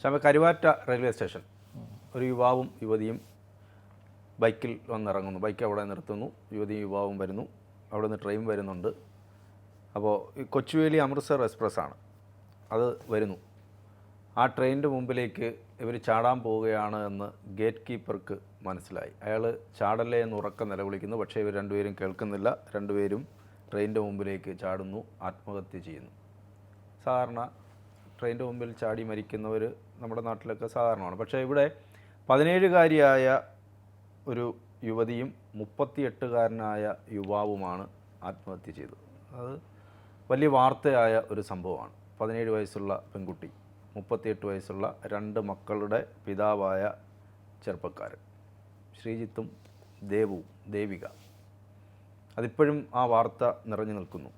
Shyama Karuvatta railway station. ഒരു യുവാവും യുവതിയും ബൈക്കിൽ വന്നിറങ്ങുന്നു. ബൈക്ക് അവിടെ നിർത്തുന്നു. യുവതിയും യുവാവും വരുന്നു. അവിടെ നിന്ന് ട്രെയിൻ വരുന്നുണ്ട്. അപ്പോൾ ഈ കൊച്ചുവേലി അമൃത്സർ എക്സ്പ്രസ് ആണ് അത് വരുന്നു. ആ ട്രെയിനിന്റെ മുമ്പിലേക്ക് ഇവർ ചാടാൻ പോവുകയാണ് എന്ന് ഗേറ്റ് കീപ്പർക്ക് മനസ്സിലായി. അയാൾ ചാടല്ലേ എന്ന് ഉറക്കം നിലവിളിക്കുന്നു. പക്ഷേ ഇവർ രണ്ടുപേരും കേൾക്കുന്നില്ല. രണ്ടുപേരും ട്രെയിനിന്റെ മുമ്പിലേക്ക് ചാടുന്നു. ആത്മഹത്യ ചെയ്യുന്നു. സാധാരണ ട്രെയിനിന്റെ മുമ്പിൽ ചാടി മരിക്കുന്നവർ നമ്മുടെ നാട്ടിലൊക്കെ സാധാരണമാണ്. പക്ഷേ ഇവിടെ പതിനേഴുകാരിയായ ഒരു യുവതിയും മുപ്പത്തിയെട്ടുകാരനായ യുവാവുമാണ് ആത്മഹത്യ ചെയ്തത്. അത് വലിയ വാർത്തയായ ഒരു സംഭവമാണ്. പതിനേഴ് വയസ്സുള്ള പെൺകുട്ടി മുപ്പത്തിയെട്ട് വയസ്സുള്ള രണ്ട് മക്കളുടെ പിതാവായ ചെറുപ്പക്കാരൻ ശ്രീജിത്തും ദേവുവും ദേവിക. അതിപ്പോഴും ആ വാർത്ത നിറഞ്ഞു നിൽക്കുന്നു.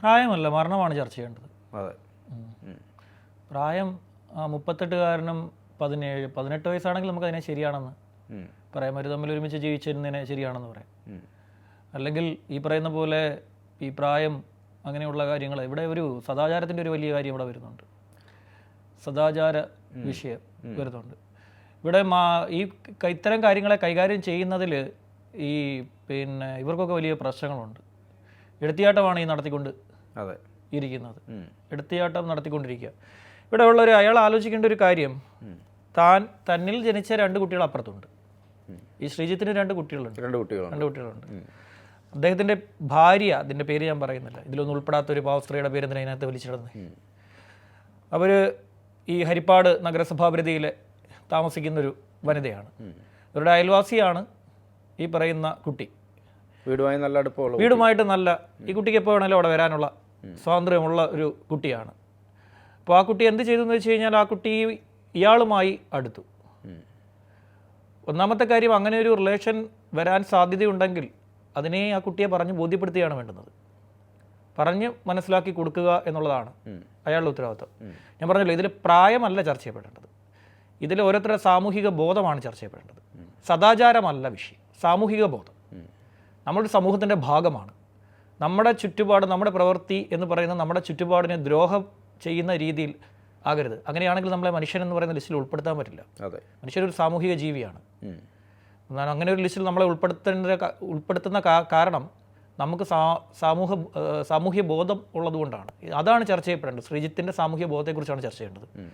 പ്രായമല്ല മരണമാണ് ചർച്ച ചെയ്യേണ്ടത്. അതെ. പ്രായം ആ, മുപ്പത്തെട്ടുകാരനും പതിനേഴ് പതിനെട്ട് വയസ്സാണെങ്കിൽ നമുക്ക് അതിനെ ശരിയാണെന്ന്. പറയാം അവർ തമ്മിൽ ഒരുമിച്ച് ജീവിച്ചിരുന്നതിനെ ശരിയാണെന്ന് പറയാം. അല്ലെങ്കിൽ ഈ പറയുന്ന പോലെ ഈ പ്രായം അങ്ങനെയുള്ള കാര്യങ്ങൾ ഇവിടെ ഒരു സദാചാരത്തിന്റെ ഒരു വലിയ കാര്യം ഇവിടെ വരുന്നുണ്ട്. സദാചാര വിഷയം വരുന്നുണ്ട്. ഇവിടെ മാ ഈ ഇത്തരം കാര്യങ്ങളെ കൈകാര്യം ചെയ്യുന്നതിൽ ഈ പിന്നെ ഇവർക്കൊക്കെ വലിയ പ്രശ്നങ്ങളുണ്ട്. എടുത്തിയാട്ടമാണ് ഈ നടത്തിക്കൊണ്ട് ഇരിക്കുന്നത്. എടുത്തിയാട്ടം നടത്തിക്കൊണ്ടിരിക്കുക. ഇവിടെ ഉള്ളൊരു അയാൾ ആലോചിക്കേണ്ട ഒരു കാര്യം. താൻ തന്നിൽ ജനിച്ച രണ്ട് കുട്ടികൾ അപ്പുറത്തുണ്ട്. ഈ ശ്രീജിത്തിന് രണ്ട് കുട്ടികളുണ്ട്. രണ്ട് കുട്ടികൾ രണ്ട് കുട്ടികളുണ്ട്. അദ്ദേഹത്തിന്റെ ഭാര്യ അതിന്റെ പേര് ഞാൻ പറയുന്നില്ല. ഇതിലൊന്നും ഉൾപ്പെടാത്ത ഒരു പാവസ്ത്രീയുടെ പേര് എന്തിനാ അതിനകത്ത് വിളിച്ചിടുന്നത്. അവർ ഈ ഹരിപ്പാട് നഗരസഭാ താമസിക്കുന്ന ഒരു വനിതയാണ് ഇവരുടെ അയൽവാസിയാണ് ഈ പറയുന്ന കുട്ടി. വീടുമായി നല്ല അടുപ്പമുള്ള വീടുമായിട്ട് നല്ല ഈ കുട്ടിക്ക് എപ്പോൾ വേണമെങ്കിലും അവിടെ വരാനുള്ള സ്വാതന്ത്ര്യമുള്ള ഒരു കുട്ടിയാണ്. അപ്പോൾ ആ കുട്ടി എന്ത് ചെയ്തു എന്ന് വെച്ച് കഴിഞ്ഞാൽ ആ കുട്ടി ഇയാളുമായി അടുത്തു. ഒന്നാമത്തെ കാര്യം അങ്ങനെ ഒരു റിലേഷൻ വരാൻ സാധ്യതയുണ്ടെങ്കിൽ അതിനെ ആ കുട്ടിയെ പറഞ്ഞ് ബോധ്യപ്പെടുത്തുകയാണ് വേണ്ടുന്നത്. പറഞ്ഞ് മനസ്സിലാക്കി കൊടുക്കുക എന്നുള്ളതാണ് അയാളുടെ ഉത്തരവാദിത്വം. ഞാൻ പറഞ്ഞല്ലോ ഇതിൽ പ്രായമല്ല ചർച്ച ചെയ്യപ്പെടേണ്ടത്. ഇതിൽ ഓരോരുത്തരുടെ സാമൂഹിക ബോധമാണ് ചർച്ച ചെയ്യപ്പെടേണ്ടത്. സദാചാരമല്ല വിഷയം സാമൂഹിക ബോധം. നമ്മുടെ സമൂഹത്തിന്റെ ഭാഗമാണ്. നമ്മുടെ ചുറ്റുപാട് നമ്മുടെ പ്രവൃത്തി എന്ന് പറയുന്നത് നമ്മുടെ ചുറ്റുപാടിനെ ദ്രോഹം ചെയ്യുന്ന രീതിയിൽ ആകരുത്. അങ്ങനെയാണെങ്കിൽ നമ്മളെ മനുഷ്യൻ എന്ന് പറയുന്ന ലിസ്റ്റിൽ ഉൾപ്പെടുത്താൻ പറ്റില്ല. അതെ. മനുഷ്യരൊരു സാമൂഹിക ജീവിയാണ്. എന്നാണ് അങ്ങനെ ഒരു ലിസ്റ്റിൽ നമ്മളെ ഉൾപ്പെടുത്തേണ്ട ഉൾപ്പെടുത്തുന്ന കാരണം നമുക്ക് സാ സാമൂഹ സാമൂഹ്യ ബോധം ഉള്ളതുകൊണ്ടാണ് അതാണ് ചർച്ച ചെയ്യപ്പെടേണ്ടത്. ശ്രീജിത്തിന്റെ സാമൂഹ്യ ബോധത്തെക്കുറിച്ചാണ് ചർച്ച ചെയ്യേണ്ടത്.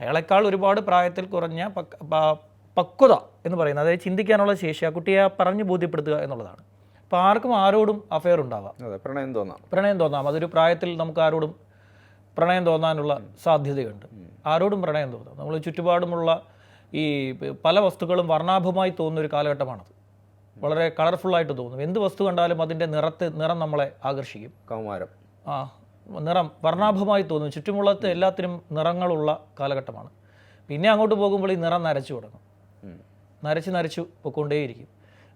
അയാളെക്കാൾ ഒരുപാട് പ്രായത്തിൽ കുറഞ്ഞ പക്വത എന്ന് പറയുന്നത് അതായത് ചിന്തിക്കാനുള്ള ശേഷി ആ കുട്ടിയെ പറഞ്ഞു ബോധ്യപ്പെടുത്തുക എന്നുള്ളതാണ്. അപ്പോൾ ആർക്കും ആരോടും അഫെയർ ഉണ്ടാവാം. പ്രണയം തോന്നാം. പ്രണയം തോന്നാം. അതൊരു പ്രായത്തിൽ നമുക്ക് ആരോടും പ്രണയം തോന്നാനുള്ള സാധ്യതയുണ്ട്. ആരോടും പ്രണയം തോന്നും. നമ്മൾ ചുറ്റുപാടുമുള്ള ഈ പല വസ്തുക്കളും വർണാഭമായി തോന്നുന്ന ഒരു കാലഘട്ടമാണത്. വളരെ കളർഫുള്ളായിട്ട് തോന്നും. എന്ത് വസ്തു കണ്ടാലും അതിന്റെ നിറത്ത് നിറം നമ്മളെ ആകർഷിക്കും. കൗമാരം. ആ നിറം വർണാഭമായി തോന്നും. ചുറ്റുമുള്ള എല്ലാത്തിനും നിറങ്ങളുള്ള കാലഘട്ടമാണ്. പിന്നെ അങ്ങോട്ട് പോകുമ്പോൾ ഈ നിറം നരച്ചു തുടങ്ങും. നരച്ച് നരച്ചു പൊക്കൊണ്ടേയിരിക്കും.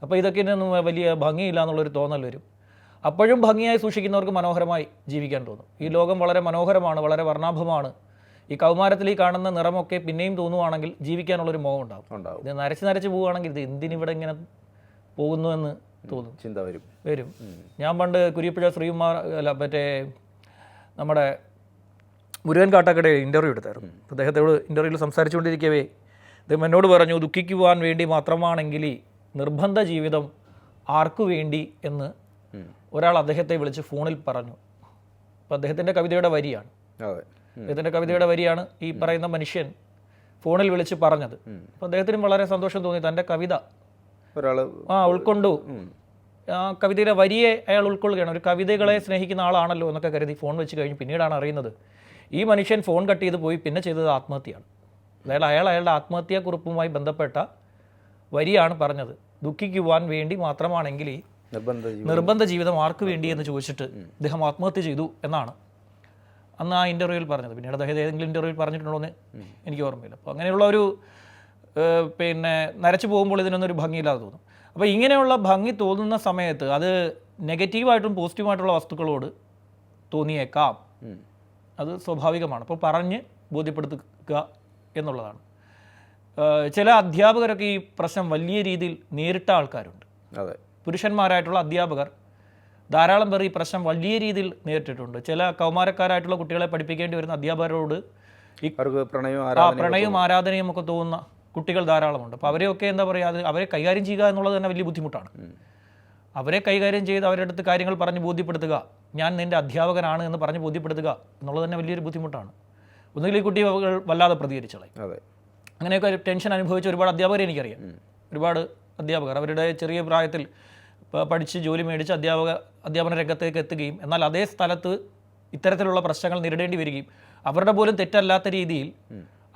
അപ്പോൾ ഇതൊക്കെ വലിയ ഭംഗിയില്ല എന്നുള്ളൊരു തോന്നൽ വരും. അപ്പോഴും ഭംഗിയായി സൂക്ഷിക്കുന്നവർക്ക് മനോഹരമായി ജീവിക്കാൻ തോന്നും. ഈ ലോകം വളരെ മനോഹരമാണ് വളരെ വർണാഭമാണ്. ഈ കൗമാരത്തിൽ ഈ കാണുന്ന നിറമൊക്കെ പിന്നെയും തോന്നുവാണെങ്കിൽ ജീവിക്കാനുള്ളൊരു മോഹം ഉണ്ടാവും. ഉണ്ടാകും ഇത് നരച്ച് നരച്ച് പോവുകയാണെങ്കിൽ ഇത് എന്തിനിവിടെ ഇങ്ങനെ പോകുന്നു എന്ന് തോന്നും. ചിന്ത വരും. വരും. ഞാൻ പണ്ട് കുരിയപ്പുഴ ശ്രീകുമാർ അല്ല മറ്റേ നമ്മുടെ മുരുകൻ കാട്ടാക്കടെ ഇന്റർവ്യൂ എടുത്തായിരുന്നു. അദ്ദേഹത്തോട് ഇന്റർവ്യൂവിൽ സംസാരിച്ചുകൊണ്ടിരിക്കവേ അദ്ദേഹം എന്നോട് പറഞ്ഞു ദുഃഖിക്കുവാൻ വേണ്ടി മാത്രമാണെങ്കിൽ നിർബന്ധ ജീവിതം ആർക്കു വേണ്ടി? എന്ന്. ഒരാൾ അദ്ദേഹത്തെ വിളിച്ച് ഫോണിൽ പറഞ്ഞു. അപ്പോൾ അദ്ദേഹത്തിന്റെ കവിതയുടെ വരിയാണ്. അദ്ദേഹത്തിന്റെ കവിതയുടെ വരിയാണ് ഈ പറയുന്ന മനുഷ്യൻ ഫോണിൽ വിളിച്ച് പറഞ്ഞത്. അപ്പോൾ അദ്ദേഹത്തിനും വളരെ സന്തോഷം തോന്നി. തന്റെ കവിത ഒരാൾ ആ ഉൾക്കൊണ്ടു. ആ കവിതയുടെ വരിയെ അയാൾ ഉൾക്കൊള്ളുകയാണ്. ഒരു കവിതകളെ സ്നേഹിക്കുന്ന ആളാണല്ലോ എന്നൊക്കെ കരുതി ഫോൺ വെച്ച് കഴിഞ്ഞ് പിന്നീടാണ് അറിയുന്നത്. ഈ മനുഷ്യൻ ഫോൺ കട്ട് ചെയ്ത് പോയി പിന്നെ ചെയ്തത് ആത്മഹത്യയാണ്. അതായത് അയാൾ അയാളുടെ ആത്മഹത്യാക്കുറിപ്പുമായി ബന്ധപ്പെട്ട വരിയാണ് പറഞ്ഞത്. ദുഃഖിക്കുവാൻ വേണ്ടി മാത്രമാണെങ്കിൽ ഈ നിർബന്ധ ജീവിതം ആർക്ക് വേണ്ടി എന്ന് ചോദിച്ചിട്ട് അദ്ദേഹം ആത്മഹത്യ ചെയ്തു എന്നാണ്. അന്ന് ആ ഇന്റർവ്യൂവിൽ പറഞ്ഞത്. പിന്നീട് അദ്ദേഹം ഏതെങ്കിലും ഇന്റർവ്യൂവിൽ പറഞ്ഞിട്ടുണ്ടോ എന്ന് എനിക്ക് ഓർമ്മയില്ല. അപ്പോൾ അങ്ങനെയുള്ള ഒരു പിന്നെ നരച്ചു പോകുമ്പോൾ ഇതിനൊന്നും ഒരു ഭംഗിയില്ലാതെ തോന്നും. അപ്പോൾ ഇങ്ങനെയുള്ള ഭംഗി തോന്നുന്ന സമയത്ത് അത് നെഗറ്റീവായിട്ടും പോസിറ്റീവായിട്ടുള്ള വസ്തുക്കളോട് തോന്നിയേക്കാം. അത് സ്വാഭാവികമാണ്. അപ്പോൾ പറഞ്ഞ് ബോധ്യപ്പെടുത്തുക എന്നുള്ളതാണ്. ചില അധ്യാപകരൊക്കെ ഈ പ്രശ്നം വലിയ രീതിയിൽ നേരിട്ട ആൾക്കാരുണ്ട്. അതെ. പുരുഷന്മാരായിട്ടുള്ള അധ്യാപകർ ധാരാളം പേർ ഈ പ്രശ്നം വലിയ രീതിയിൽ നേരിട്ടിട്ടുണ്ട്. ചില കൗമാരക്കാരായിട്ടുള്ള കുട്ടികളെ പഠിപ്പിക്കേണ്ടി വരുന്ന അധ്യാപകരോട് ഈ പ്രണയവും ആരാധനയും ഒക്കെ തോന്നുന്ന. കുട്ടികൾ ധാരാളമുണ്ട്. അപ്പോൾ അവരെയൊക്കെ എന്താ പറയുക അത് അവരെ കൈകാര്യം ചെയ്യുക എന്നുള്ളത് തന്നെ വലിയ ബുദ്ധിമുട്ടാണ്. അവരെ കൈകാര്യം ചെയ്ത് അവരുടെ അടുത്ത് കാര്യങ്ങൾ പറഞ്ഞ് ബോധ്യപ്പെടുത്തുക ഞാൻ നിന്റെ അധ്യാപകനാണ് എന്ന് പറഞ്ഞ് ബോധ്യപ്പെടുത്തുക എന്നുള്ളത് തന്നെ വലിയൊരു ബുദ്ധിമുട്ടാണ്. ഒന്നുകിൽ ഈ കുട്ടികൾ വല്ലാതെ പ്രതികരിച്ചളെ അതെ. അങ്ങനെയൊക്കെ ഒരു ടെൻഷൻ അനുഭവിച്ച ഒരുപാട് അധ്യാപകരെ എനിക്കറിയാം. ഒരുപാട് അധ്യാപകർ അവരുടെ ചെറിയ പ്രായത്തിൽ പഠിച്ച് ജോലി മേടിച്ച് അധ്യാപക അധ്യാപന രംഗത്തേക്ക് എത്തുകയും എന്നാൽ അതേ സ്ഥലത്ത് ഇത്തരത്തിലുള്ള പ്രശ്നങ്ങൾ നേരിടേണ്ടി വരികയും അവരുടെ പോലും തെറ്റല്ലാത്ത രീതിയിൽ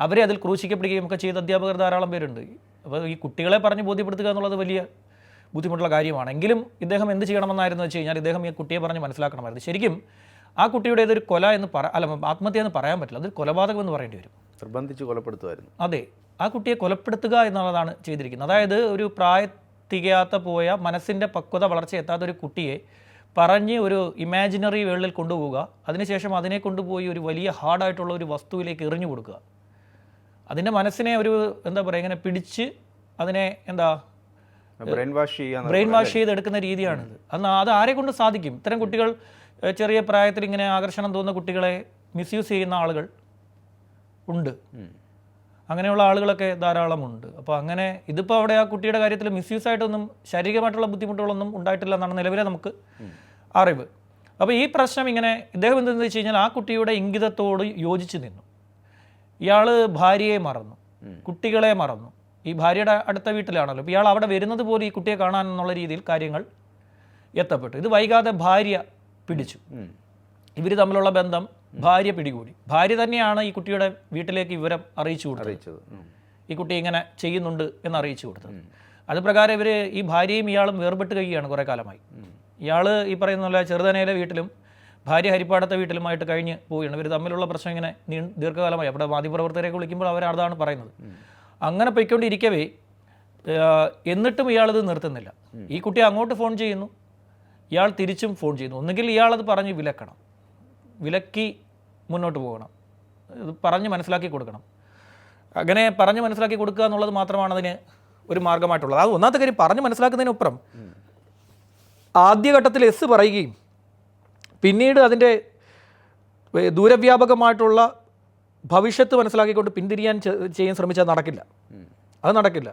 അവരെ അതിൽ ക്രൂശിക്കപ്പെടുകയും ഒക്കെ ചെയ്ത അധ്യാപകർ ധാരാളം പേരുണ്ട്. അപ്പോൾ ഈ കുട്ടികളെ പറഞ്ഞ് ബോധ്യപ്പെടുത്തുക എന്നുള്ളത് വലിയ ബുദ്ധിമുട്ടുള്ള കാര്യമാണ്. എങ്കിലും ഇദ്ദേഹം എന്ത് ചെയ്യണമെന്നായിരുന്നു വെച്ച് കഴിഞ്ഞാൽ ഇദ്ദേഹം ഈ കുട്ടിയെ പറഞ്ഞ് മനസ്സിലാക്കണമായിരുന്നു. ശരിക്കും ആ കുട്ടിയുടെ ഇതൊരു കൊല എന്ന് പറ അല്ല ആത്മഹത്യ എന്ന് പറയാൻ പറ്റില്ല. അതൊരു കൊലപാതകം എന്ന് പറയേണ്ടി വരും. നിർബന്ധിച്ച് കൊലപ്പെടുത്തുമായിരുന്നു. അതെ. ആ കുട്ടിയെ കൊലപ്പെടുത്തുക എന്നുള്ളതാണ് ചെയ്തിരിക്കുന്നത്. അതായത് ഒരു പ്രായ തികയാത്ത പോയ മനസ്സിന്റെ പക്വത വളർച്ച എത്താത്ത ഒരു കുട്ടിയെ പറഞ്ഞ് ഒരു ഇമാജിനറി വേൾഡിൽ കൊണ്ടുപോവുക. അതിനുശേഷം അതിനെ കൊണ്ടുപോയി ഒരു വലിയ ഹാർഡായിട്ടുള്ള ഒരു വസ്തുവിലേക്ക് എറിഞ്ഞു കൊടുക്കുക. അതിന്റെ മനസ്സിനെ ഒരു എന്താ പറയുക ഇങ്ങനെ പിടിച്ച് അതിനെ എന്താ ബ്രെയിൻ വാഷ് ചെയ്യുക ബ്രെയിൻ വാഷ് ചെയ്തെടുക്കുന്ന രീതിയാണിത് അന്ന് അത്. ആരെ കൊണ്ട് സാധിക്കും? ഇത്തരം കുട്ടികൾ ചെറിയ പ്രായത്തിൽ ഇങ്ങനെ ആകർഷണം തോന്നുന്ന കുട്ടികളെ മിസ്യൂസ് ചെയ്യുന്ന ആളുകൾ ഉണ്ട്. അങ്ങനെയുള്ള ആളുകളൊക്കെ ധാരാളമുണ്ട്. അപ്പോൾ അങ്ങനെ ഇതിപ്പോൾ അവിടെ ആ കുട്ടിയുടെ കാര്യത്തിൽ മിസ്യൂസ് ആയിട്ടൊന്നും ശാരീരികമായിട്ടുള്ള ബുദ്ധിമുട്ടുകളൊന്നും ഉണ്ടായിട്ടില്ല എന്നാണ് നിലവിലെ നമുക്ക് അറിവ്. അപ്പോൾ ഈ പ്രശ്നം ഇങ്ങനെ ഇദ്ദേഹം എന്തെന്ന് വെച്ച് കഴിഞ്ഞാൽ ആ കുട്ടിയുടെ ഇംഗിതത്തോട് യോജിച്ച് നിന്നു. ഇയാൾ ഭാര്യയെ മറന്നു. കുട്ടികളെ മറന്നു. ഈ ഭാര്യയുടെ അടുത്ത വീട്ടിലാണല്ലോ. ഇപ്പോൾ ഇയാൾ അവിടെ വരുന്നത് പോലും ഈ കുട്ടിയെ കാണാൻ എന്നുള്ള രീതിയിൽ കാര്യങ്ങൾ എത്തപ്പെട്ടു. ഇത് വൈകാതെ ഭാര്യ പിടിച്ചു. ഇവർ തമ്മിലുള്ള ബന്ധം ഭാര്യ പിടികൂടി. ഭാര്യ തന്നെയാണ് ഈ കുട്ടിയുടെ വീട്ടിലേക്ക് വിവരം അറിയിച്ചു കൊടുത്തത്. ഈ കുട്ടി ഇങ്ങനെ ചെയ്യുന്നുണ്ട് എന്ന് അറിയിച്ചു കൊടുത്തത്. അത് പ്രകാരം ഇവർ ഈ ഭാര്യയും ഇയാളും വേർപെട്ട് കഴിയുകയാണ് കുറേ കാലമായി. ഇയാൾ ഈ പറയുന്ന പോലെ ചെറുതനയിലെ വീട്ടിലും ഭാര്യ ഹരിപ്പാടത്തെ വീട്ടിലുമായിട്ട് കഴിഞ്ഞ് പോവുകയാണ്. ഇവർ തമ്മിലുള്ള പ്രശ്നം ഇങ്ങനെ നീ ദീർഘകാലമായി. അവിടെ മാധ്യമപ്രവർത്തകരെയൊക്കെ വിളിക്കുമ്പോൾ അവർ അതാണ് പറയുന്നത്. അങ്ങനെ പൊയ്ക്കൊണ്ടിരിക്കവേ എന്നിട്ടും ഇയാളിത് നിർത്തുന്നില്ല. ഈ കുട്ടി അങ്ങോട്ട് ഫോൺ ചെയ്യുന്നു. ഇയാൾ തിരിച്ചും ഫോൺ ചെയ്യുന്നു. ഒന്നുകിൽ ഇയാളത് പറഞ്ഞ് വിലക്കണം. വിലക്കി മുന്നോട്ട് പോകണം. ഇത് പറഞ്ഞ് മനസ്സിലാക്കി കൊടുക്കണം. അങ്ങനെ പറഞ്ഞ് മനസ്സിലാക്കി കൊടുക്കുക എന്നുള്ളത് മാത്രമാണ് അതിന് ഒരു മാർഗമായിട്ടുള്ളത്. അത് ഒന്നാമത്തെ കാര്യം പറഞ്ഞ് മനസ്സിലാക്കുന്നതിനപ്പുറം ആദ്യഘട്ടത്തിൽ എസ് പറയുകയും പിന്നീട് അതിന്റെ ദൂരവ്യാപകമായിട്ടുള്ള ഭവിഷ്യത്ത് മനസ്സിലാക്കിക്കൊണ്ട് പിന്തിരിയാൻ ചെയ്യാൻ ശ്രമിച്ചാൽ നടക്കില്ല. അത് നടക്കില്ല.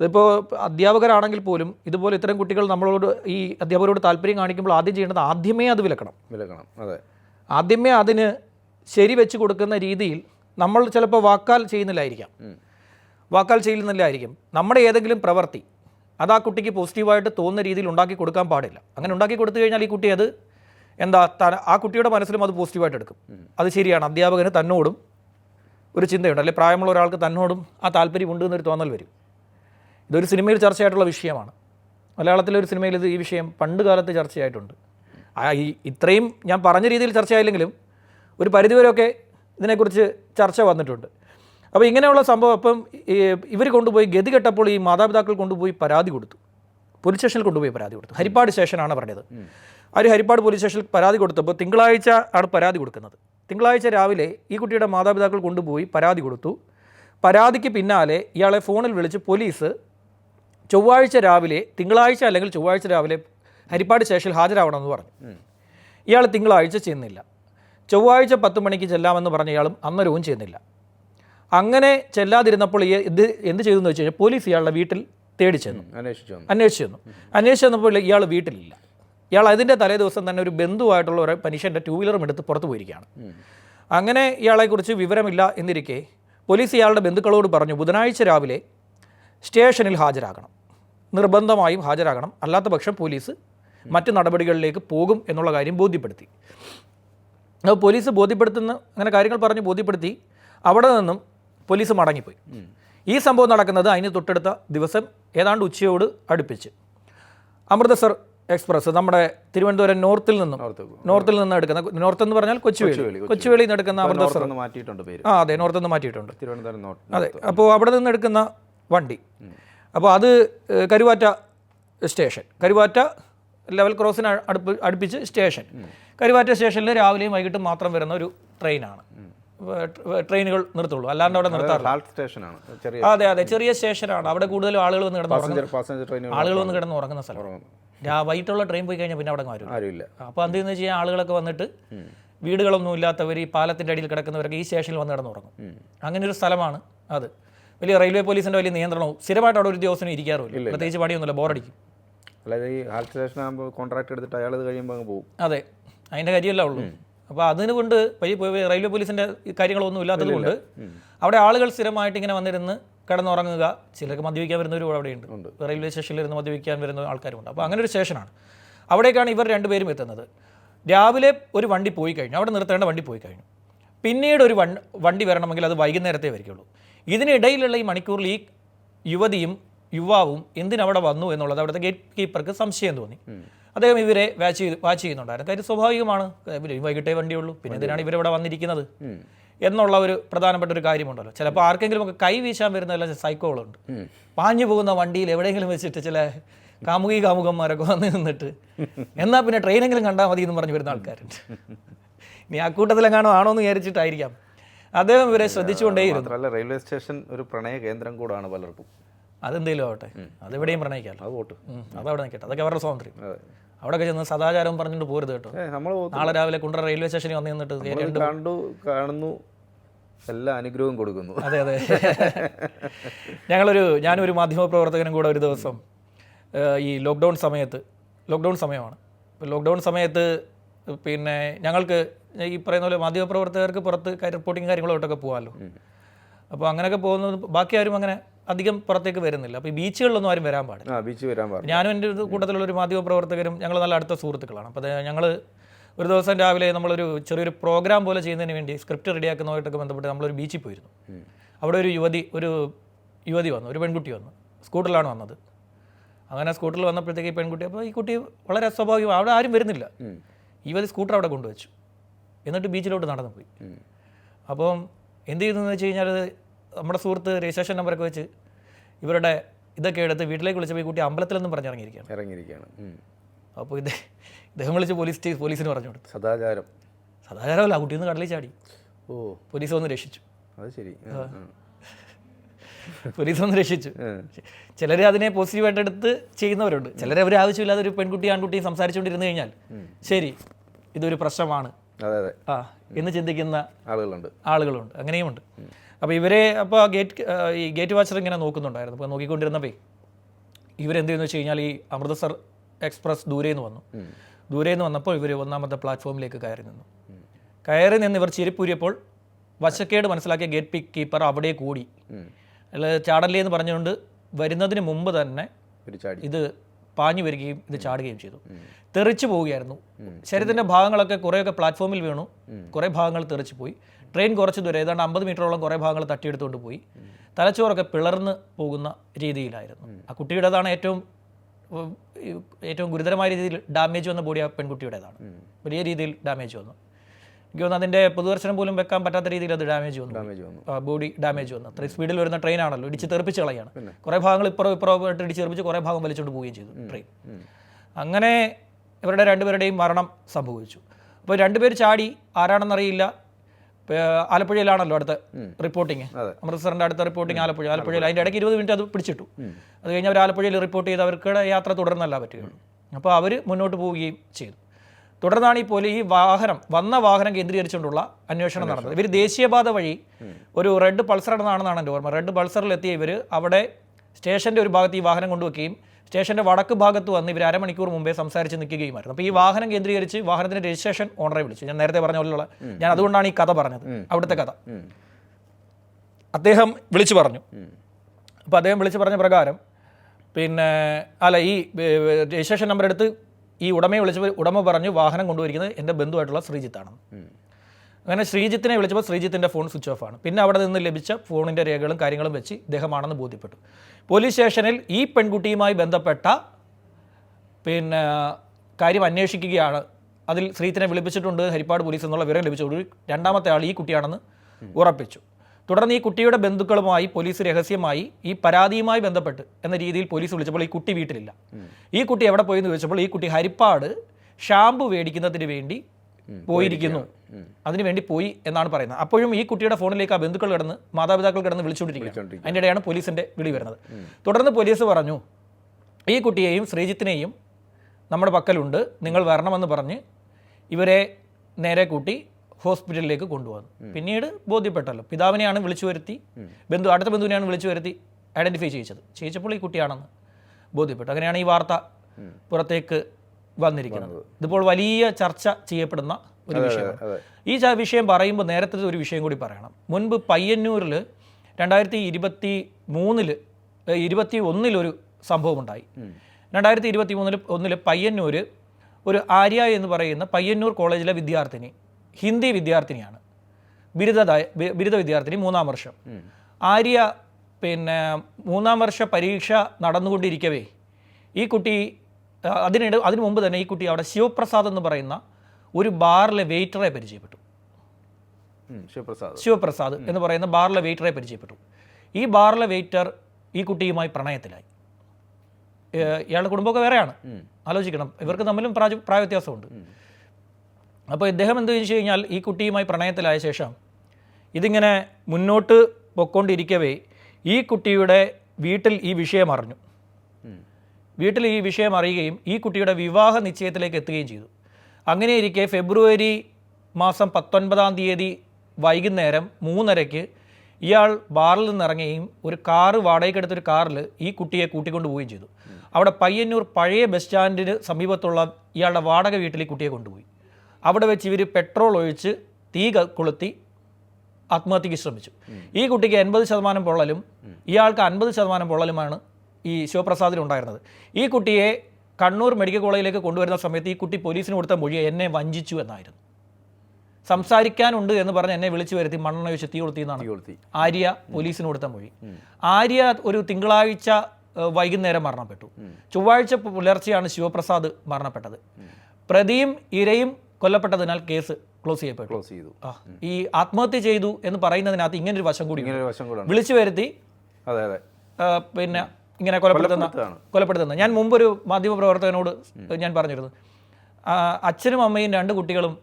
ഇതിപ്പോൾ അധ്യാപകരാണെങ്കിൽ പോലും ഇതുപോലെ ഇത്തരം കുട്ടികൾ നമ്മളോട് ഈ അധ്യാപകരോട് താല്പര്യം കാണിക്കുമ്പോൾ ആദ്യം ചെയ്യേണ്ടത് ആദ്യമേ അത് വിലക്കണം. വിലക്കണം. അതെ. ആദ്യമേ അതിന് ശരി വെച്ച് കൊടുക്കുന്ന രീതിയിൽ നമ്മൾ ചിലപ്പോൾ വാക്കാൽ ചെയ്യുന്നില്ലായിരിക്കാം. വാക്കാൽ ചെയ്യുന്നില്ലായിരിക്കും. നമ്മുടെ ഏതെങ്കിലും പ്രവൃത്തി അത് ആ കുട്ടിക്ക് പോസിറ്റീവായിട്ട് തോന്നുന്ന രീതിയിൽ ഉണ്ടാക്കി കൊടുക്കാൻ പാടില്ല. അങ്ങനെ ഉണ്ടാക്കി കൊടുത്തു കഴിഞ്ഞാൽ ഈ കുട്ടി അത് എന്താ ത- ആ കുട്ടിയുടെ മനസ്സിലും അത് പോസിറ്റീവായിട്ട് എടുക്കും. അത് ശരിയാണ്. അധ്യാപകന് തന്നോടും ഒരു ചിന്തയുണ്ട്. അല്ലെങ്കിൽ പ്രായമുള്ള ഒരാൾക്ക് തന്നോടും ആ താല്പര്യമുണ്ട് എന്നൊരു തോന്നൽ വരും. ഇതൊരു സിനിമയിൽ ചർച്ചയായിട്ടുള്ള വിഷയമാണ്. മലയാളത്തിലെ ഒരു സിനിമയിൽ ഇത് ഈ വിഷയം പണ്ട് കാലത്ത് ചർച്ചയായിട്ടുണ്ട്. ഈ ഇത്രയും ഞാൻ പറഞ്ഞ രീതിയിൽ ചർച്ചയായില്ലെങ്കിലും ഒരു പരിധിവരെയൊക്കെ ഇതിനെക്കുറിച്ച് ചർച്ച വന്നിട്ടുണ്ട്. അപ്പോൾ ഇങ്ങനെയുള്ള സംഭവം അപ്പം ഇവർ കൊണ്ടുപോയി ഗതി കെട്ടപ്പോൾ ഈ മാതാപിതാക്കൾ കൊണ്ടുപോയി പരാതി കൊടുത്തു. പോലീസ് സ്റ്റേഷനിൽ കൊണ്ടുപോയി പരാതി കൊടുത്തു. ഹരിപ്പാട് സ്റ്റേഷനാണ് പറഞ്ഞത്. അവർ ഹരിപ്പാട് പോലീസ് സ്റ്റേഷനിൽ പരാതി കൊടുത്തപ്പോൾ തിങ്കളാഴ്ച ആണ് പരാതി കൊടുക്കുന്നത്. തിങ്കളാഴ്ച രാവിലെ ഈ കുട്ടിയുടെ മാതാപിതാക്കൾ കൊണ്ടുപോയി പരാതി കൊടുത്തു. പരാതിക്ക് പിന്നാലെ ഇയാളെ ഫോണിൽ വിളിച്ച് പോലീസ് ചൊവ്വാഴ്ച രാവിലെ തിങ്കളാഴ്ച അല്ലെങ്കിൽ ചൊവ്വാഴ്ച രാവിലെ ഹരിപ്പാട് സ്റ്റേഷനിൽ ഹാജരാവണമെന്ന് പറഞ്ഞു. ഇയാൾ തിങ്കളാഴ്ച ചെയ്യുന്നില്ല ചൊവ്വാഴ്ച പത്ത് മണിക്ക് ചെല്ലാമെന്ന് പറഞ്ഞ ഇയാളും അന്നരവും ചെയ്യുന്നില്ല അങ്ങനെ ചെല്ലാതിരുന്നപ്പോൾ ഈ ഇത് എന്ത് ചെയ്തു എന്ന് വെച്ച് കഴിഞ്ഞാൽ പോലീസ് ഇയാളുടെ വീട്ടിൽ തേടി ചെന്നു. അന്വേഷിച്ചു അന്വേഷിച്ചു ചെന്നു. അന്വേഷിച്ച് ചെന്നപ്പോൾ ഇയാൾ വീട്ടിലില്ല. ഇയാൾ അതിന്റെ തലേ ദിവസം തന്നെ ഒരു ബന്ധുവായിട്ടുള്ള ഒരു മനുഷ്യന്റെ ടൂ വീലറും എടുത്ത് പുറത്തു പോയിരിക്കുകയാണ്. അങ്ങനെ ഇയാളെക്കുറിച്ച് വിവരമില്ല എന്നിരിക്കെ പോലീസ് ഇയാളുടെ ബന്ധുക്കളോട് പറഞ്ഞു ബുധനാഴ്ച രാവിലെ സ്റ്റേഷനിൽ ഹാജരാകണം. നിർബന്ധമായും ഹാജരാകണം. അല്ലാത്ത പക്ഷം പോലീസ് മറ്റ് നടപടികളിലേക്ക് പോകും എന്നുള്ള കാര്യം ബോധ്യപ്പെടുത്തി. അപ്പോൾ പോലീസ് ബോധ്യപ്പെടുത്തുന്ന അങ്ങനെ കാര്യങ്ങൾ പറഞ്ഞ് ബോധ്യപ്പെടുത്തി അവിടെ നിന്നും പോലീസ് മടങ്ങിപ്പോയി. ഈ സംഭവം നടക്കുന്നത് അതിന് തൊട്ടടുത്ത ദിവസം ഏതാണ്ട് ഉച്ചയോട് അടുപ്പിച്ച്. അമൃതസർ എക്സ്പ്രസ് നമ്മുടെ തിരുവനന്തപുരം നോർത്തിൽ നിന്നും നോർത്തിൽ നിന്ന് എടുക്കുന്ന നോർത്ത് എന്ന് പറഞ്ഞാൽ കൊച്ചുവേളി. കൊച്ചുവേളിയിൽ നിന്ന് എടുക്കുന്ന അമൃതസർ. ആ അതെ നോർത്ത് നിന്ന് മാറ്റിയിട്ടുണ്ട്. തിരുവനന്തപുരം നോർത്ത് അതെ അപ്പോൾ അവിടെ നിന്ന് എടുക്കുന്ന വണ്ടി. അപ്പോൾ അത് കരുവാറ്റ സ്റ്റേഷൻ. കരുവാറ്റ ലെവൽ ക്രോസിന് അടുപ്പ് അടുപ്പിച്ച് സ്റ്റേഷൻ. കരുവാറ്റ സ്റ്റേഷനിൽ രാവിലെയും വൈകിട്ടും മാത്രം വരുന്ന ഒരു ട്രെയിനാണ്. ട്രെയിനുകൾ നിർത്തുള്ളൂ. അല്ലാണ്ട് അവിടെ നിർത്താറില്ല. അതെ അതെ. ചെറിയ സ്റ്റേഷനാണ്. അവിടെ കൂടുതലും ആളുകൾ വന്ന് കിടന്ന് ആളുകൾ വന്ന് കിടന്ന് ഉറങ്ങുന്ന സ്ഥലം. വൈകിട്ടുള്ള ട്രെയിൻ പോയി കഴിഞ്ഞാൽ പിന്നെ അവിടെ ആരും അപ്പോൾ എന്ത് എന്ന് വെച്ച് കഴിഞ്ഞാൽ ആളുകളൊക്കെ വന്നിട്ട് വീടുകളൊന്നും ഇല്ലാത്തവർ ഈ പാലത്തിന്റെ അടിയിൽ കിടക്കുന്നവരൊക്കെ ഈ സ്റ്റേഷനിൽ വന്ന് കിടന്ന് കിടന്നുറങ്ങും അങ്ങനെ ഒരു സ്ഥലമാണ് അത്. വലിയ റെയിൽവേ പോലീസിന്റെ വലിയ നിയന്ത്രണവും സ്ഥിരമായിട്ട് അവിടെ ഒരു ദിവസം ഇരിക്കാറില്ല പ്രത്യേകിച്ച് പണിയൊന്നുമില്ല. ബോറടിക്കും. അല്ലാതെ ഈ സ്റ്റേഷൻ ആകുമ്പോൾ കോൺട്രാക്ട് എടുത്തിട്ട് അയാൾ ഇത് കഴിയുമ്പോൾ അങ്ങ് പോകും അതെ. അതിന്റെ കാര്യമല്ല ഉള്ളൂ. അപ്പോൾ അതിന് കൊണ്ട് റെയിൽവേ പോലീസിന്റെ കാര്യങ്ങളൊന്നും ഇല്ലാത്തത് കൊണ്ട് അവിടെ ആളുകൾ സ്ഥിരമായിട്ട് ഇങ്ങനെ വന്നിരുന്ന് കിടന്നുറങ്ങുക. ചിലർക്ക് മദ്യപിക്കാൻ വരുന്നവരും അവിടെയുണ്ട്. ഉണ്ട്. റെയിൽവേ സ്റ്റേഷനിൽ ഇരുന്ന് മദ്യപിക്കാൻ വരുന്ന ആൾക്കാരുണ്ട് അപ്പോൾ അങ്ങനെ ഒരു സ്റ്റേഷനാണ്. അവിടേക്കാണ് ഇവർ രണ്ടുപേരും എത്തുന്നത്. രാവിലെ ഒരു വണ്ടി പോയി കഴിഞ്ഞു. അവിടെ നിർത്തേണ്ട വണ്ടി പോയി കഴിഞ്ഞു. പിന്നീട് ഒരു വണ്ടി വരണമെങ്കിൽ അത് വൈകുന്നേരത്തെ വരികയുള്ളൂ. ഇതിനിടയിലുള്ള ഈ മണിക്കൂറിൽ ഈ യുവതിയും യുവാവും എന്തിനവിടെ വന്നു എന്നുള്ളത് അവിടുത്തെ ഗേറ്റ് കീപ്പർക്ക് സംശയം തോന്നി. അദ്ദേഹം ഇവരെ വാച്ച് ചെയ്ത് വാച്ച് ചെയ്യുന്നുണ്ടായിരുന്നു. കാര്യം സ്വാഭാവികമാണ്. വൈകിട്ടേ വണ്ടിയുള്ളൂ. പിന്നെ എന്തിനാണ് ഇവരിവിടെ വന്നിരിക്കുന്നത്? എന്നുള്ള ഒരു പ്രധാനപ്പെട്ട ഒരു കാര്യമുണ്ടല്ലോ. ചിലപ്പോൾ ആർക്കെങ്കിലും ഒക്കെ കൈ വീശാൻ വരുന്ന ചില സൈക്കോളുണ്ട് പാഞ്ഞു പോകുന്ന വണ്ടിയിൽ എവിടെയെങ്കിലും വെച്ചിട്ട് ചില കാമുകി കാമുകന്മാരൊക്കെ വന്ന് നിന്നിട്ട് എന്നാൽ പിന്നെ ട്രെയിനെങ്കിലും കണ്ടാൽ മതി എന്ന് പറഞ്ഞു വരുന്ന ആൾക്കാരുണ്ട്. ഇനി ആ കൂട്ടത്തിലെങ്ങാണോ ആണോ എന്ന് വിചാരിച്ചിട്ടായിരിക്കാം. അദ്ദേഹം ഇവരെ ശ്രദ്ധിച്ചുകൊണ്ടേയിരുന്നു. റെയിൽവേ സ്റ്റേഷൻ ഒരു പ്രണയ കേന്ദ്രം കൂടാണ് പലർക്കും. അതെന്തേലും ആവട്ടെ. അതെവിടെയും പ്രണയിക്കാമല്ലോ അത് വോട്ട് അത് അതവിടെ നിൽക്കട്ടെ. അതൊക്കെ അവരുടെ സ്വാതന്ത്ര്യം. അവിടെ ചെന്ന് സദാചാരം പറഞ്ഞിട്ട് പോരുത് കേട്ടോ. നാളെ രാവിലെ കുണ്ടറ റെയിൽവേ സ്റ്റേഷനിൽ വന്ന് നിന്നിട്ട് കണ്ടു കാണുന്നു എല്ലാ അനുഗ്രഹവും കൊടുക്കുന്നു. അതെ അതെ. ഞങ്ങളൊരു ഞാനൊരു മാധ്യമപ്രവർത്തകനും കൂടെ ഒരു ദിവസം ഈ ലോക്ക്ഡൗൺ സമയത്ത് ലോക്ക്ഡൗൺ സമയമാണ്. ലോക്ക്ഡൗൺ സമയത്ത് പിന്നെ ഞങ്ങൾക്ക് ഈ പറയുന്ന പോലെ മാധ്യമപ്രവർത്തകർക്ക് പുറത്ത് റിപ്പോർട്ടിങ് കാര്യങ്ങളോട്ടൊക്കെ പോകാമല്ലോ അപ്പോൾ അങ്ങനെയൊക്കെ പോകുന്നത് ബാക്കി ആരും അങ്ങനെ അധികം പുറത്തേക്ക് വരുന്നില്ല. അപ്പോൾ ഈ ബീച്ചുകളിലൊന്നും ആരും വരാൻ പാടില്ല. ബീച്ച് വരാൻ പാടില്ല. ഞാനും എന്റെ ഒരു കൂട്ടത്തിലുള്ള ഒരു മാധ്യമ പ്രവർത്തകരും ഞങ്ങൾ നല്ല അടുത്ത സുഹൃത്തുക്കളാണ്. അപ്പോൾ ഞങ്ങൾ ഒരു ദിവസം രാവിലെ നമ്മളൊരു ചെറിയൊരു പ്രോഗ്രാം പോലെ ചെയ്യുന്നതിന് വേണ്ടി സ്ക്രിപ്റ്റ് റെഡിയാക്കുന്നതുമായിട്ടൊക്കെ ബന്ധപ്പെട്ട് നമ്മളൊരു ബീച്ചിൽ പോയിരുന്നു. അവിടെ ഒരു യുവതി ഒരു യുവതി വന്നു ഒരു പെൺകുട്ടി വന്നു. സ്കൂട്ടറിലാണ് വന്നത്. അങ്ങനെ സ്കൂട്ടറിൽ വന്നപ്പോഴത്തേക്ക് ഈ പെൺകുട്ടി അപ്പോൾ ഈ കുട്ടി വളരെ അസ്വാഭാവികം അവിടെ ആരും വരുന്നില്ല. ഈ യുവതി സ്കൂട്ടർ അവിടെ കൊണ്ടുവച്ചു. എന്നിട്ട് ബീച്ചിലോട്ട് നടന്നു പോയി അപ്പം എന്ത് ചെയ്തെന്ന് വെച്ച് കഴിഞ്ഞാൽ നമ്മുടെ സുഹൃത്ത് രജിസ്ട്രേഷൻ നമ്പറൊക്കെ വെച്ച് ഇവരുടെ ഇതൊക്കെ എടുത്ത് വീട്ടിലേക്ക് വിളിച്ചപ്പോൾ പോയി കുട്ടി അമ്പലത്തിലെന്നും പറഞ്ഞിറങ്ങിയിരിക്കുകയാണ്. ഇറങ്ങിയിരിക്കുകയാണ്. ഇറങ്ങിയിരിക്കുകയാണ് അപ്പോൾ ഇത് ഇദ്ദേഹം വിളിച്ച് പോലീസ് പോലീസിന് പറഞ്ഞു കൊടുത്തു. സദാചാരം. സദാചാരമല്ല കുട്ടിയിൽ കുട്ടി ഒന്ന് കടലിൽ ചാടി. ഓ. പോലീസ് വന്ന് രക്ഷിച്ചു. അത് ശരി. പോലീസ് വന്ന് രക്ഷിച്ചു. ചിലരെ ചിലർ അതിനെ പോസിറ്റീവായിട്ട് എടുത്ത് ചെയ്യുന്നവരുണ്ട്. ചിലർ അവർ ആവശ്യമില്ലാതെ ഒരു പെൺകുട്ടി ആൺകുട്ടിയും സംസാരിച്ചുകൊണ്ടിരുന്നു കഴിഞ്ഞാൽ ശരി ഇതൊരു പ്രശ്നമാണ്. അതെ അതെ. ആ എന്ന് ചിന്തിക്കുന്ന ആളുകളുണ്ട്. ആളുകളുണ്ട്. അങ്ങനെയുമുണ്ട്. അപ്പോൾ ഇവരെ അപ്പോൾ ഗേറ്റ് ഈ ഗേറ്റ് വാച്ചർ ഇങ്ങനെ നോക്കുന്നുണ്ടായിരുന്നു. അപ്പോൾ നോക്കിക്കൊണ്ടിരുന്നപ്പോൾ ഇവരെന്ത് ചെയ്യുന്നു വെച്ച് കഴിഞ്ഞാൽ ഈ അമൃതസർ എക്സ്പ്രസ് ദൂരെ നിന്ന് വന്നു. ദൂരെ നിന്ന് വന്നപ്പോൾ ഇവർ ഒന്നാമത്തെ പ്ലാറ്റ്ഫോമിലേക്ക് കയറി നിന്നു. കയറി നിന്ന് ഇവർ ചിരിപ്പൂരിയപ്പോൾ വശക്കേട് മനസ്സിലാക്കിയ ഗേറ്റ് പിക്ക് കീപ്പർ അവിടെ കൂടി. അല്ലെ ചാടല്ലേ എന്ന് പറഞ്ഞുകൊണ്ട് വരുന്നതിന് മുമ്പ് തന്നെ ഇത് പാഞ്ഞു വരികയും ഇത് ചാടുകയും ചെയ്തു. തെറിച്ചു പോവുകയായിരുന്നു. ശരീരത്തിന്റെ ഭാഗങ്ങളൊക്കെ കുറേയൊക്കെ പ്ലാറ്റ്ഫോമിൽ വീണു. കുറേ ഭാഗങ്ങൾ തെറിച്ചു പോയി. ട്രെയിൻ കുറച്ച് ദൂരം ഏതാണ്ട് അമ്പത് മീറ്ററോളം കുറേ ഭാഗങ്ങൾ തട്ടിയെടുത്തുകൊണ്ട് പോയി. തലച്ചോറൊക്കെ പിളർന്ന് പോകുന്ന രീതിയിലായിരുന്നു. ആ കുട്ടിയുടേതാണ് ഏറ്റവും ഏറ്റവും ഗുരുതരമായ രീതിയിൽ ഡാമേജ് വന്ന ബോഡി ആ പെൺകുട്ടിയുടേതാണ്. വലിയ രീതിയിൽ ഡാമേജ് വന്നു. എനിക്ക് തോന്നുന്നു അതിന്റെ പൊതുദർശനം പോലും വെക്കാൻ പറ്റാത്ത രീതിയിൽ അത് ഡാമേജ് വന്നു. ഡാമേജ് വന്നു. ബോഡി ഡാമേജ് വന്നു. അത്രയും സ്പീഡിൽ വരുന്ന ട്രെയിൻ ആണല്ലോ. ഇടിച്ച് തെറിപ്പിച്ച് കളയാണ്. കുറേ ഭാഗങ്ങൾ ഇപ്പുറം ഇപ്പുറമായിട്ട് ഇടിച്ച് തെറിപ്പിച്ച് കുറേ ഭാഗം വലിച്ചുകൊണ്ട് പോവുകയും ചെയ്തു ട്രെയിൻ അങ്ങനെ ഇവരുടെ രണ്ടുപേരുടെയും മരണം സംഭവിച്ചു. അപ്പോൾ രണ്ടുപേർ ചാടി ആരാണെന്നറിയില്ല. ആലപ്പുഴയിലാണല്ലോ അടുത്ത റിപ്പോർട്ടിങ് അമൃത്സറിന്റെ അമൃത്സറിന്റെ അടുത്ത റിപ്പോർട്ടിങ് ആലപ്പുഴ. ആലപ്പുഴയിൽ അതിന്റെ ഇടയ്ക്ക് ഇരുപത് മിനിറ്റ് അത് പിടിച്ചിട്ടു. അത് കഴിഞ്ഞ് അവർ ആലപ്പുഴയിൽ റിപ്പോർട്ട് ചെയ്ത് അവർക്ക് യാത്ര തുടർന്നല്ല പറ്റുകയുള്ളൂ. അപ്പോൾ അവർ മുന്നോട്ട് പോവുകയും ചെയ്തു. തുടർന്നാണ് ഈ പോലീസ് ഈ വാഹനം വന്ന വാഹനം കേന്ദ്രീകരിച്ചുകൊണ്ടുള്ള അന്വേഷണം നടന്നത്. ഇവർ ദേശീയപാത വഴി ഒരു റെഡ് പൾസർ നടന്നാണെന്നാണ് എന്റെ ഓർമ്മ. റെഡ് പൾസറിൽ എത്തിയ ഇവർ അവിടെ സ്റ്റേഷന്റെ ഒരു ഭാഗത്ത് ഈ വാഹനം കൊണ്ടുവയ്ക്കുകയും സ്റ്റേഷന്റെ വടക്ക് ഭാഗത്ത് വന്ന് ഇവർ അരമണിക്കൂർ മുമ്പേ സംസാരിച്ച് നിൽക്കുകയുമായിരുന്നു. അപ്പോൾ ഈ വാഹനം കേന്ദ്രീകരിച്ച് വാഹനത്തിന്റെ രജിസ്ട്രേഷൻ ഓണറെ വിളിച്ചു. ഞാൻ നേരത്തെ പറഞ്ഞ പോലെയുള്ള ഞാൻ അതുകൊണ്ടാണ് ഈ കഥ പറഞ്ഞത് അവിടുത്തെ കഥ. അദ്ദേഹം വിളിച്ചു പറഞ്ഞു. അപ്പോൾ അദ്ദേഹം വിളിച്ചു പറഞ്ഞ പ്രകാരം പിന്നെ അല്ല ഈ രജിസ്ട്രേഷൻ നമ്പർ എടുത്ത് ഈ ഉടമയെ വിളിച്ചപ്പോൾ ഉടമ പറഞ്ഞു വാഹനം കൊണ്ടുവരിക്കുന്നത് എന്റെ ബന്ധുവായിട്ടുള്ള ശ്രീജിത്താണ്. അങ്ങനെ ശ്രീജിത്തിനെ വിളിച്ചപ്പോൾ ശ്രീജിത്തിന്റെ ഫോൺ സ്വിച്ച് ഓഫ് ആണ്. പിന്നെ അവിടെ നിന്ന് ലഭിച്ച ഫോണിന്റെ രേഖകളും കാര്യങ്ങളും വെച്ച് ഇദ്ദേഹമാണെന്ന് ബോധ്യപ്പെട്ടു. പോലീസ് സ്റ്റേഷനിൽ ഈ പെൺകുട്ടിയുമായി ബന്ധപ്പെട്ട പിന്നെ കാര്യം അന്വേഷിക്കുകയാണ്. അതിൽ ശ്രീത്തിനെ വിളിപ്പിച്ചിട്ടുണ്ട് ഹരിപ്പാട് പോലീസ് എന്നുള്ള വിവരം ലഭിച്ചു രണ്ടാമത്തെ ആൾ ഈ കുട്ടിയാണെന്ന് ഉറപ്പിച്ചു. തുടർന്ന് ഈ കുട്ടിയുടെ ബന്ധുക്കളുമായി പോലീസ് രഹസ്യമായി ഈ പരാതിയുമായി ബന്ധപ്പെട്ട് എന്ന രീതിയിൽ പോലീസ് വിളിച്ചപ്പോൾ ഈ കുട്ടി വീട്ടിലില്ല. ഈ കുട്ടി എവിടെ പോയി എന്ന് ചോദിച്ചപ്പോൾ ഈ കുട്ടി ഹരിപ്പാട് ഷാമ്പു മേടിക്കുന്നതിന് വേണ്ടി പോയിരിക്കുന്നു. അതിനുവേണ്ടി പോയി എന്നാണ് പറയുന്നത്. അപ്പോഴും ഈ കുട്ടിയുടെ ഫോണിലേക്ക് ആ ബന്ധുക്കൾ കിടന്ന് മാതാപിതാക്കൾ കിടന്ന് വിളിച്ചുകൊണ്ടിരിക്കുകയാണ്. അതിന്റെ ഇടയാണ് പോലീസിന്റെ വിളി വരുന്നത്. തുടർന്ന് പോലീസ് പറഞ്ഞു ഈ കുട്ടിയെയും ശ്രീജിത്തിനെയും നമ്മുടെ പക്കലുണ്ട്. നിങ്ങൾ വരണമെന്ന് പറഞ്ഞ് ഇവരെ നേരെ കൂട്ടി ഹോസ്പിറ്റലിലേക്ക് കൊണ്ടുവന്നു. പിന്നീട് ബോധ്യപ്പെട്ടല്ലോ. പിതാവിനെയാണ് വിളിച്ചു വരുത്തി ബന്ധു അടുത്ത ബന്ധുവിനെയാണ് വിളിച്ചു വരുത്തി ഐഡന്റിഫൈ ചെയ്യിച്ചത്. ചെയ്യിച്ചപ്പോൾ ഈ കുട്ടിയാണെന്ന് ബോധ്യപ്പെട്ടു. അങ്ങനെയാണ് ഈ വാർത്ത പുറത്തേക്ക് വന്നിരിക്കുന്നത്. ഇതിപ്പോൾ വലിയ ചർച്ച ചെയ്യപ്പെടുന്ന ഒരു വിഷയമാണ്. ഈ വിഷയം പറയുമ്പോൾ നേരത്തെ ഒരു വിഷയം കൂടി പറയണം. മുൻപ് പയ്യന്നൂരിൽ രണ്ടായിരത്തി ഇരുപത്തി മൂന്നിൽ ഇരുപത്തി ഒന്നിലൊരു സംഭവമുണ്ടായി. രണ്ടായിരത്തി ഇരുപത്തി മൂന്നിൽ ഒന്നിൽ പയ്യന്നൂർ ഒരു ആര്യ എന്ന് പറയുന്ന പയ്യന്നൂർ കോളേജിലെ വിദ്യാർത്ഥിനി ഹിന്ദി വിദ്യാർത്ഥിനിയാണ്. ബിരുദ ബിരുദ വിദ്യാർത്ഥിനി മൂന്നാം വർഷം. ആര്യ പിന്നെ മൂന്നാം വർഷ പരീക്ഷ നടന്നുകൊണ്ടിരിക്കവേ. ഈ കുട്ടി അതിനിട അതിനു മുമ്പ് തന്നെ ഈ കുട്ടി അവിടെ ശിവപ്രസാദ് എന്ന് പറയുന്ന ഒരു ബാറിലെ വെയിറ്ററെ പരിചയപ്പെട്ടു. ശിവപ്രസാദ്. ശിവപ്രസാദ് എന്ന് പറയുന്ന ബാറിലെ വെയിറ്ററെ പരിചയപ്പെട്ടു. ഈ ബാറിലെ വെയിറ്റർ ഈ കുട്ടിയുമായി പ്രണയത്തിലായി. ഇയാളുടെ കുടുംബമൊക്കെ വേറെയാണ്. ആലോചിക്കണം. ഇവർക്ക് തമ്മിലും പ്രായ വ്യത്യാസമുണ്ട് അപ്പോൾ ഇദ്ദേഹം എന്ത് ചോദിച്ചു കഴിഞ്ഞാൽ ഈ കുട്ടിയുമായി പ്രണയത്തിലായ ശേഷം ഇതിങ്ങനെ മുന്നോട്ട് പൊക്കോണ്ടിരിക്കവേ ഈ കുട്ടിയുടെ വീട്ടിൽ ഈ വിഷയം അറിഞ്ഞു. വീട്ടിൽ ഈ വിഷയം അറിയുകയും ഈ കുട്ടിയുടെ വിവാഹ നിശ്ചയത്തിലേക്ക് എത്തുകയും ചെയ്തു. അങ്ങനെ ഇരിക്കെ ഫെബ്രുവരി മാസം പത്തൊൻപതാം തീയതി വൈകുന്നേരം മൂന്നരയ്ക്ക് ഇയാൾ ബാറിൽ നിന്ന് ഇറങ്ങുകയും ഒരു കാറ് വാടകയ്ക്കെടുത്തൊരു കാറിൽ ഈ കുട്ടിയെ കൂട്ടിക്കൊണ്ടു പോവുകയും ചെയ്തു. അവിടെ പയ്യന്നൂർ പഴയ ബസ് സ്റ്റാൻഡിന് സമീപത്തുള്ള ഇയാളുടെ വാടക വീട്ടിൽ ഈ കുട്ടിയെ കൊണ്ടുപോയി. അവിടെ വെച്ച് ഇവർ പെട്രോൾ ഒഴിച്ച് തീ കൊളുത്തി ആത്മഹത്യക്ക് ശ്രമിച്ചു. ഈ കുട്ടിക്ക് എൺപത് ശതമാനം പൊള്ളലും ഇയാൾക്ക് അൻപത് ശതമാനം പൊള്ളലുമാണ് ഈ ശിവപ്രസാദിൽ ഉണ്ടായിരുന്നത്. ഈ കുട്ടിയെ കണ്ണൂർ മെഡിക്കൽ കോളേജിലേക്ക് കൊണ്ടുവരുന്ന സമയത്ത് ഈ കുട്ടി പോലീസിന് കൊടുത്ത മൊഴി എന്നെ വഞ്ചിച്ചു എന്നായിരുന്നു. സംസാരിക്കാനുണ്ട് എന്ന് പറഞ്ഞ് എന്നെ വിളിച്ചു വരുത്തി മണ്ണെണ്ണ വെച്ച് തീ കൊളുത്തി എന്നാണ്. ആര്യ പോലീസിന് കൊടുത്ത മൊഴി. ആര്യ ഒരു തിങ്കളാഴ്ച വൈകുന്നേരം മരണപ്പെട്ടു. ചൊവ്വാഴ്ച പുലർച്ചെയാണ് ശിവപ്രസാദ് മരണപ്പെട്ടത്. പ്രതിയും ഇരയും കൊല്ലപ്പെട്ടതിനാൽ കേസ് ക്ലോസ് ചെയ്യപ്പെട്ടു. ക്ലോസ് ചെയ്തു. ഈ ആത്മഹത്യ ചെയ്തു എന്ന് പറയുന്നതിനകത്ത് ഇങ്ങനെ ഒരു വശം കൂടി ഇങ്ങനെ ഒരു വശം കൂടാണ് വിളിച്ചു വരുത്തി അതെ അതെ. പിന്നെ ഇങ്ങനെ കൊലപ്പെടുത്തുന്ന. കൊലപ്പെടുത്തുന്ന. ഞാൻ മുമ്പൊരു മാധ്യമപ്രവർത്തകനോട് ഞാൻ പറഞ്ഞിരുന്നു. അച്ഛനും അമ്മയും രണ്ട് കുട്ടികളും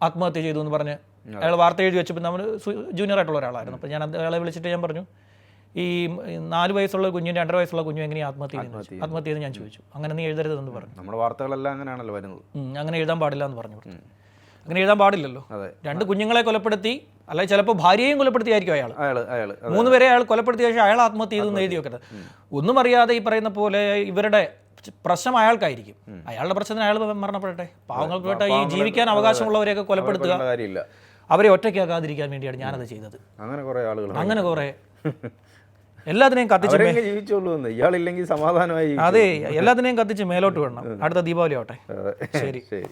ആത്മഹത്യ ചെയ്തു എന്ന് പറഞ്ഞ് അയാൾ വാർത്ത എഴുതി വെച്ചപ്പോൾ നമ്മൾ ജൂനിയർ ആയിട്ടുള്ള ഒരാളായിരുന്നു. അപ്പോൾ ഞാൻ അയാളെ വിളിച്ചിട്ട് ഞാൻ പറഞ്ഞു ഈ നാല് വയസ്സുള്ള കുഞ്ഞും രണ്ടര വയസ്സുള്ള കുഞ്ഞും എങ്ങനെയാണ് ആത്മഹത്യ ചെയ്യുന്നത് ആത്മഹത്യ ചെയ്ത് ഞാൻ ചോദിച്ചു. അങ്ങനെ നീ എഴുതരുതെന്ന് പറഞ്ഞു. നമ്മുടെ വാർത്തകളെല്ലാം അങ്ങനെയാണല്ലോ വരുന്നത്. അങ്ങനെ എഴുതാൻ പാടില്ല എന്ന് പറഞ്ഞു. അങ്ങനെ എഴുതാൻ പാടില്ലല്ലോ. രണ്ട് കുഞ്ഞുങ്ങളെ കൊലപ്പെടുത്തി അല്ലെങ്കിൽ ചിലപ്പോൾ ഭാര്യയും കൊലപ്പെടുത്തിയായിരിക്കും അയാൾ അയാൾ മൂന്ന് പേരെ അയാൾ കൊലപ്പെടുത്തിയ ശേഷം അയാൾ ആത്മഹത്യ ചെയ്തെന്ന് എഴുതി വെക്കരുത്. ഒന്നും അറിയാതെ ഈ പറയുന്ന പോലെ ഇവരുടെ പ്രശ്നം അയാൾക്കായിരിക്കും. അയാളുടെ പ്രശ്നത്തിന് അയാൾ മരണപ്പെടട്ടെ? പാവങ്ങൾപ്പെട്ട ഈ ജീവിക്കാൻ അവകാശമുള്ളവരെയൊക്കെ കൊലപ്പെടുത്തുക. അവരെ ഒറ്റയ്ക്കാക്കാതിരിക്കാൻ വേണ്ടിയാണ് ഞാനത് ചെയ്തത്. അങ്ങനെ കുറേ ആളുകൾ അങ്ങനെ കുറെ എല്ലാത്തിനെയും കത്തിച്ച് ജീവിച്ചോളൂ ഇയാളില്ലെങ്കിൽ സമാധാനമായി അതെ എല്ലാത്തിനെയും കത്തിച്ച് മേലോട്ട് വിടണം. അടുത്ത ദീപാവലി ആവട്ടെ. ശരി. ശരി.